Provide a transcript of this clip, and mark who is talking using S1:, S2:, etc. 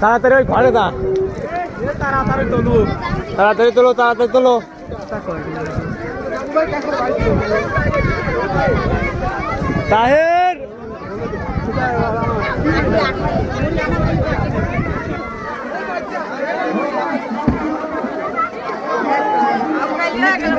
S1: তাড়াতাড়ি ওই ঘরে দা তাড়াতাড়ি তোলো তাড়াতাড়ি তোলো তাড়াতাড়ি তোলো। তাহের! not going to